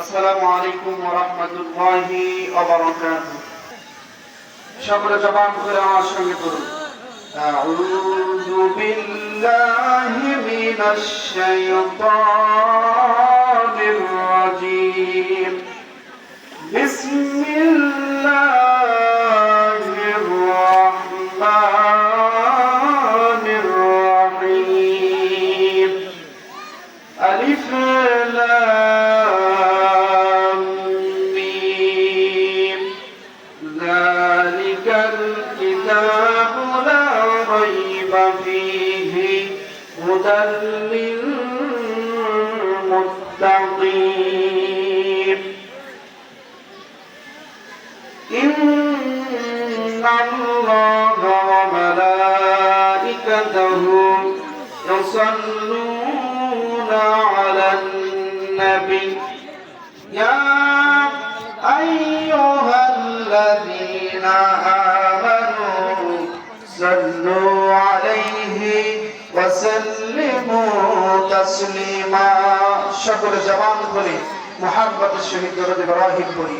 আসসালামু আলাইকুম ওয়া রাহমাতুল্লাহি ওয়া বারাকাতুহু। সকলে জবান করে আমার সঙ্গে পড়ুন। আউযু বিল্লাহি মিনাশ শাইতানির রাজিম। বিসমিল্লাহ। إن الله وملائكته يصلون على النبي يا أيها الذين آمنوا صلوا عليه وسلموا تسليما شكر جوان করি محبة الشهيد رد إبراهيم করি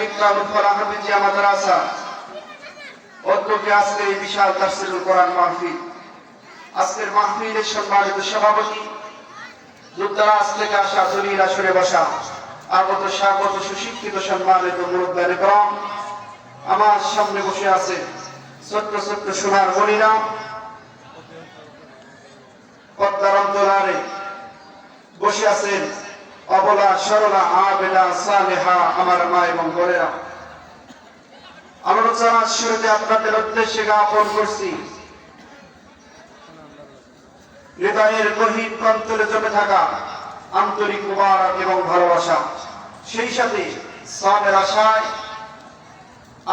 বিক্রম ফরা হাফিজিয়া মাদ্রাসা অধ্যক্ষে আজকের এই বিশাল তাফসিরুল কোরআন মাহফিল। আজকের মাহফিলের সম্মানিত সভাপতি দূরদারাজ থেকে আসা জলিল আসরে বসা, আগত স্বাগত সুশিক্ষিত সম্মানিত মুরব্বানে গ্রাম আমার সামনে বসে আছে ছোট্ট ছোট্ট সোনার মনিরা। পদ্মার অন্তরারে বসে আছেন অবলা সরলা আবেদা সালেহা আমার মা এবং বোনেরা। আলোচনার শুরুতে আপনাদের উদ্দেশ্যে জ্ঞাপন করছি। হৃদয়ের গভীর প্রান্তরে জমে থাকা আন্তরিক মুবারক এবং ভালোবাসা। সেই সাথে সালের আশায়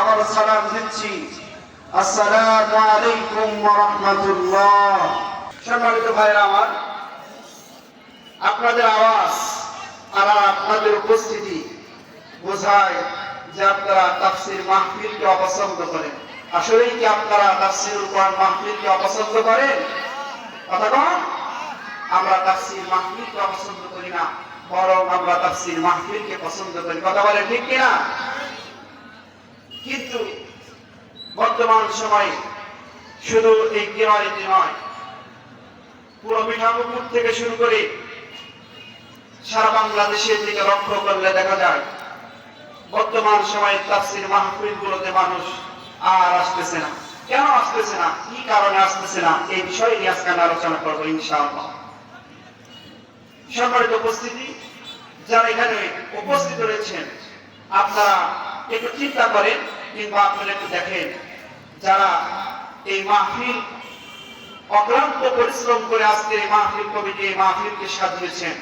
আমার সালাম দিচ্ছি। আসসালামু আলাইকুম ওয়া রাহমাতুল্লাহ। সম্মানিত ভাইরা আমার, আপনাদের আওয়াজ আর আপনাদের উপস্থিতি বোঝায় যে আপনারা তাফসির মাহফিলকে অপছন্দ করেন। আসলেই কি আপনারা তাফসিরুল কোরআন মাহফিলকে অপছন্দ করেন? কথা কন। আমরা তাফসির মাহফিলকে অপছন্দ করি না, বরং আমরা তাফসির মাহফিলকে পছন্দ করি। কথা বলে ঠিক কিনা? কিন্তু বর্তমান সময়ে শুধু এই কেওয়ারিতে নয়, পুরো মিঠাপুকুর থেকে শুরু করে সারা বাংলাদেশের দিকে লক্ষ্য করলে দেখা যায়, বর্তমান সময়ে তাফসির মাহফিল গুলোতে মানুষ আর আসতেছে না। কেন আসতেছে না? কি কারণে আসতেছে না? এই বিষয়ে নিয়ে আজকে আমি আলোচনা করব ইনশাআল্লাহ। সম্মানিত উপস্থিতি, যারা এখানে উপস্থিত রয়েছেন, আপনারা একটু চিন্তা করেন কিংবা আপনারা একটু দেখেন, যারা এই মাহফিল অক্লান্ত পরিশ্রম করে আজকে এই মাহফিল কমিটি, এই মাহফিলকে সাজিয়েছেন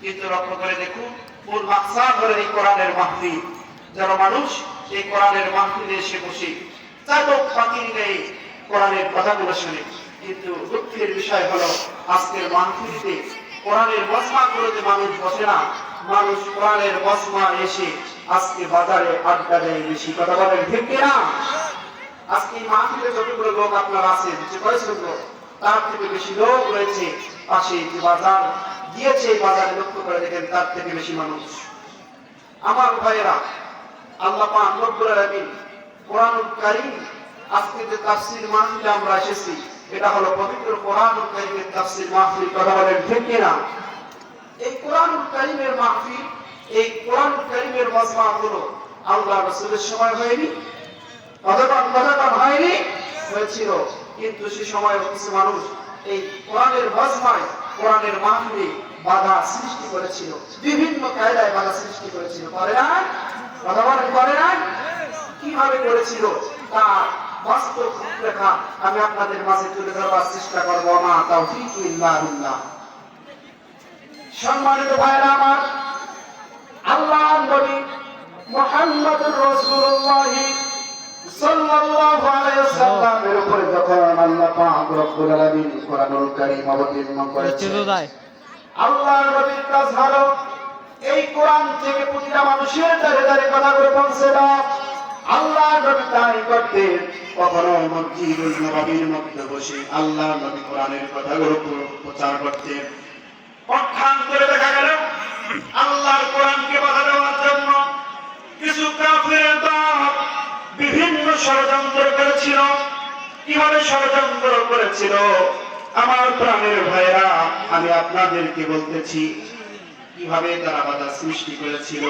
কিন্তু লক্ষ্য করে দেখুন মূল মাকসাদ হলো এই কোরআনের মাহফিল। যারা মানুষ এই কোরআনের মাহফিলে এসে বসে। চাতক পাখি নেই কোরআনের কথাগুলো শুনে। কিন্তু দুঃখের বিষয় হলো, আজকের মাহফিলিতে কোরআনের বসমা গুলোতে মানুষ বসে না, মানুষ কোরআনের বসমা এসে আজকে বাজারে আড্ডা দেয় বেশি। কথা বলেন, ঠিক না আজকে এই মাহফিলে যতগুলো লোক আপনারা আছেন, যে কয়েকজন লোক? তার থেকে বেশি লোক রয়েছে পাশে যে বাজার দিয়েছে এই বাজারে, লক্ষ্য করে দেখেন তার থেকে বেশি মানুষ। আমার ভাইয়েরা, আল্লাহ পাক রব্বুল আলামিন কোরআনুল আজকে যে তাফসীর মাহফিলে আমরা এসেছি, এটা হলো পবিত্র কোরআনুল কারীমের তাফসীর মাহফিল, কথা বলেন ঠিক কিনা? এই কোরআনুল কারীমের মাহফিল, এই কোরআনুল কারীমের মজমা গুলো আল্লাহ রাসূলের সময় হয়নি অথবা কথাটা হয়নি, হয়েছিল। কিন্তু সে সময় কিছু মানুষ এই কোরআনের মজমায় কোরআনের মাহফিলে বাধা সৃষ্টি করেছিল। বিভিন্ন কায়দায় বাধা সৃষ্টি করেছিল। করে না কথা বলেন, করে না কীভাবে করেছিল? তার বাস্তব রূপরেখা আমি আপনাদের মাঝে তুলে ধরবার চেষ্টা করব। মা তাও ঠিক সম্মানিত ভাইরা আমার আল্লাহ নবী মুহাম্মদুর রাসূলুল্লাহ সাল্লাল্লাহু আলাইহি ওয়াসাল্লামের উপরে যখন আল্লাহ পাক রব্বুল আলামিন কোরআনুল কারীম অবতীর্ণ করেছেন। আল্লাহ নবীর এই কোরআন থেকে প্রতিটা মানুষের কথা করে পৌঁছে দাও আল্লাহ নবী তাই করতেন কখনো মসজিদুল নবীর মধ্যে বসে আল্লাহ নবী কোরআনের কথাগুলো প্রচার করতেন। পক্ষান্তরে দেখা গেল আল্লাহর কোরআনকে বাধা দেওয়ার জন্য কিছু কাফিরের দল ষড়যন্ত্র করেছিল? কীভাবে ষড়যন্ত্র করেছিল? আমার প্রাণের ভাইরা আমি আপনাদেরকে বলতেছি, কীভাবে তারা বাধা সৃষ্টি করেছিল?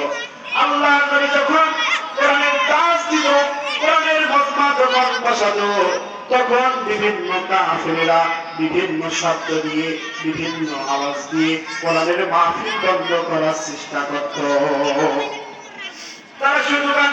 আল্লাহ নবী যখন কোরআনের কাজ দিল, কোরআনের মজমা যখন বসাতো তখন বিভিন্ন কাফেরেরা বিভিন্ন শব্দ দিয়ে, বিভিন্ন আওয়াজ দিয়ে কোরআনের মাহফিল বন্ধ করার চেষ্টা করত। তারা শুধু গান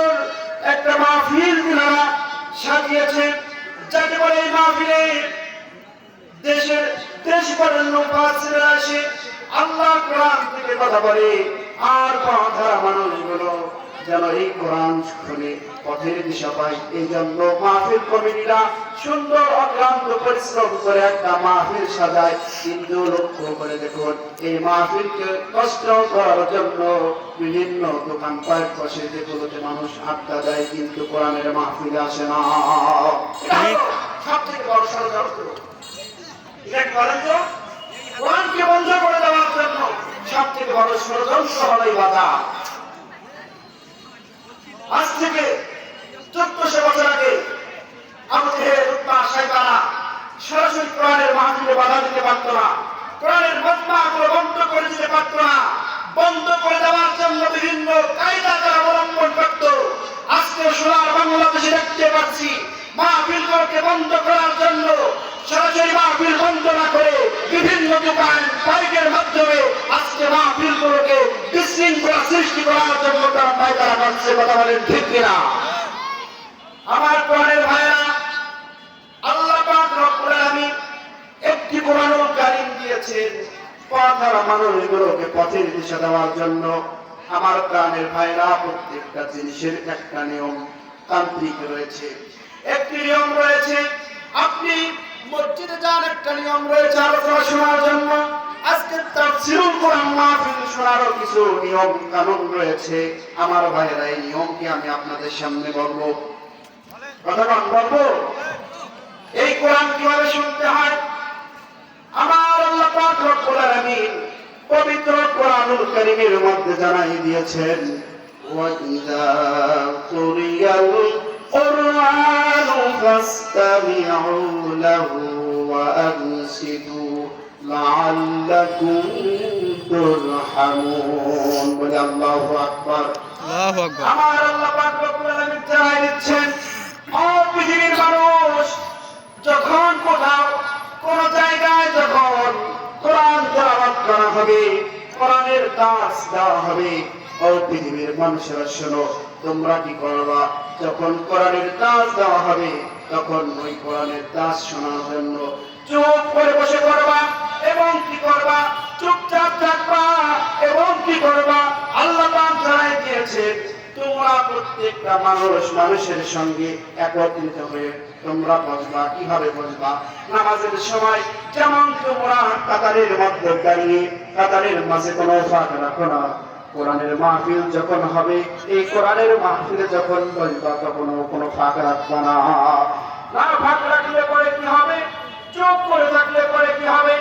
একটা মাহফিল তারা সাজিয়েছেন। যাতে করে এই মাহফিলে দেশের দেশ পাশে আসে আল্লাহ কোরআন থেকে কথা বলে, আর কথা মানুষগুলো যেন এই কোরআন শুনে পথের দিশা পায় এই জন্য মাহফিল কমিটিরা সুন্দর অক্লান্ত পরিশ্রম করে একটা মাহফিল সাজায়। কিন্তু লক্ষ্য করে দেখুন এই মাহফিলকে কষ্ট করার জন্য বিভিন্ন দোকান পাট বসে যেগুলোতে মানুষ আড্ডা দেয় কিন্তু কোরআনের মাহফিলে আসে না। সব থেকে বড় ষড়যন্ত্র এটা করেন তো কোরআনকে বন্ধ করে দেওয়ার জন্য সব থেকে বড় ষড়যন্ত্র হলো এই বাধা আজ থেকে চোদ্দশো বছর আগে আমাদের করে দেওয়ার জন্য বিভিন্ন কায়দা করার জন্য বন্ধ না করে বিভিন্ন দোকান বাইকের মাধ্যমে আজকে মাহফিলগুলোকে বিশৃঙ্খলা সৃষ্টি করার জন্য তারা পায়তারা করছে কথা বলেন ঠিক আমার প্রাণের ভাইরা আল্লাহ পাক একটি কোরআনুল কারীম দিয়েছেন জিনিসের একটা নিয়ম তান্ত্রিক রয়েছে। একটি নিয়ম রয়েছে, আপনি মসজিদে যান, একটা নিয়ম রয়েছে আলোচনা শোনার জন্য। আজকে তাফসীরুল কোরআন মাহফিল শোনারও কিছু নিয়ম কানুন রয়েছে। আমার ভাইরা এই নিয়মকে আমি আপনাদের সামনে বলব। কথা বলব, এই কোরআন কীভাবে শুনতে হয়? আমার আল্লাহ পাক রব্বুল আলামিন পবিত্র কোরআনুল কারীমের মধ্যে জানাই দিয়েছেন ওয়াইদা কুরিয়াল কুরআনু ফাসতামিউ লাহু ওয়া আনসিতু লাআল্লাকুম তুরহামুন। বলে আল্লাহু আকবার। আল্লাহু আকবার। আমার আল্লাহ পাক রব্বুল আলামিন জানাই দিচ্ছেন ও পৃথিবীর মানুষ যখন কোথাও কোন জায়গায় যখন কোরআন তেলাওয়াত করা হবে কোরআনের দাস দেওয়া হবে ও পৃথিবীর মানুষেরা শোনো তোমরা কি করবা? যখন কোরআনের দাস দেওয়া হবে তখন ওই কোরআনের দাস শোনার জন্য চুপ করে বসে করবা এবং কি করবা? চুপচাপ থাকবা এবং কি করবা? আল্লাহ পাক জানাই দিয়েছে, তোমরা প্রত্যেকটা মানুষ মানুষের সঙ্গে একত্রিত হয়ে তোমরা বসবা। কীভাবে বসবা? নামাজের সময় যেমন তোমরা কাতারের মধ্যে দাঁড়িয়ে, কাতারের মাঝে কোনো ফাঁক রাখো না। কোরআনের মাহফিল যখন হবে, এই কোরআনের মাহফিলে যখন বসবা তখন কোনো ফাঁক রাখবা না। না ফাঁক রাখলে পরে কি হবে? চুপ করে থাকলে পরে কি হবে?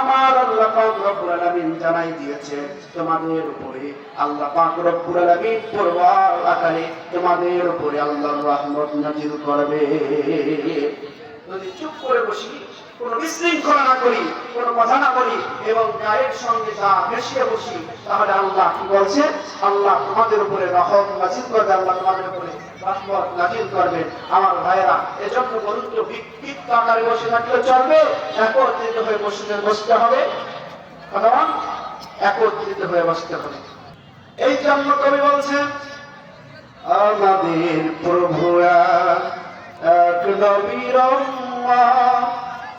আমার আল্লাহ পাক জানাই দিয়েছে, তোমাদের উপরে আল্লাহ পাক রব্বুল আলামিন আকারে তোমাদের উপরে আল্লাহর রহমত নাজিল করবে। যদি চুপ করে বসি কোনো বিশৃঙ্খলা না করি, কোনো কথা না বলি, এবং গায়ের সঙ্গে যা মিশিয়ে বসি, তাহলে আল্লাহ কি বলছে? আল্লাহ তোমাদের উপরে রহম নাজিল করবে, আল্লাহ তোমাদের উপরে রহমত নাজিল আমার ভাইয়েরা, এজন্য বলুন তো বিক্ষিপ্ত আকারে বসে থাকলে চলবে, একত্রিত হয়ে বসে বসতে হবে? একত্রিত হয়ে বসতে হবে। এই জন্য কবি বলছেন, আমাদের প্রভু এক নবীর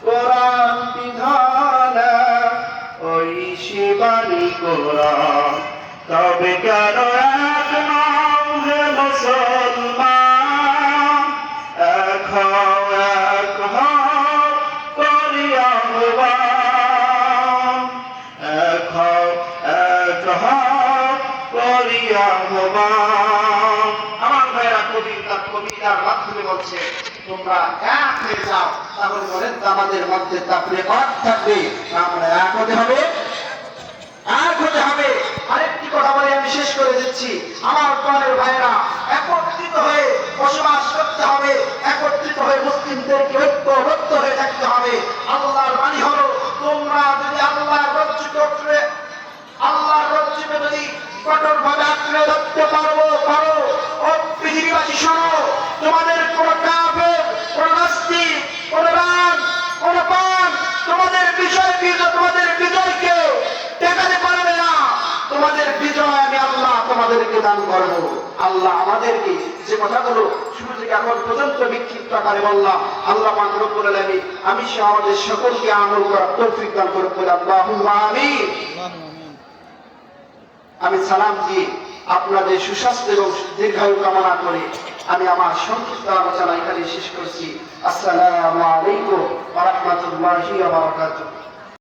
কোরআন বিধান ওই শিবানী কোরআন তবে কেন এক নাম হে মুসলমান? এক এক করি আহ্বান এক এক করি আহ্বান কবিতার মাধ্যমে বলছে, তোমরা এক হয়ে যাও, তাহলে বলেন আমাদের মধ্যে তাপরে অট থাকবে আমরা এক হতে হবে, এক হতে হবে। আরেকটি কথা বলে আমি শেষ করে দিচ্ছি। আমার প্রাণের ভাইয়েরা, একত্রিত হয়ে বসবাস করতে হবে, একত্রিত হয়ে মুসলিমদেরকে ঐক্যবদ্ধ হয়ে থাকতে হবে। আল্লাহর বাণী হলো, তোমরা যদি আল্লাহর রজ্জু করে আল্লাহর রজ্জুকে যদি কঠোর ভাবে আঁকড়ে ধরতে পারব পৃথিবীবাসী শোনো তোমাদের কোন কাফের কোন নাস্তিক কোন রান কোন পান তোমাদের বিজয় তোমাদের বিজয়কে টেকাতে পারবে না? তোমাদের বিজয় আমি আল্লাহ তোমাদেরকে দান করব। আল্লাহ আমাদেরকে যে কথাগুলো শুরু থেকে এখন পর্যন্ত বিক্ষিপ্ত আকারে বললাম, আল্লাহ পাক রব্বুল আলামিন আমি সে আমাদের সকলকে আমল করার তৌফিক দান করে বলে আল্লাহুম্মা আমিন। আমি সালাম দিয়ে আপনাদের সুস্বাস্থ্য এবং দীর্ঘায়ু কামনা করে আমি আমার সংক্ষিপ্ত আলোচনা এখানে শেষ করছি। আসসালামু আলাইকুম ওয়া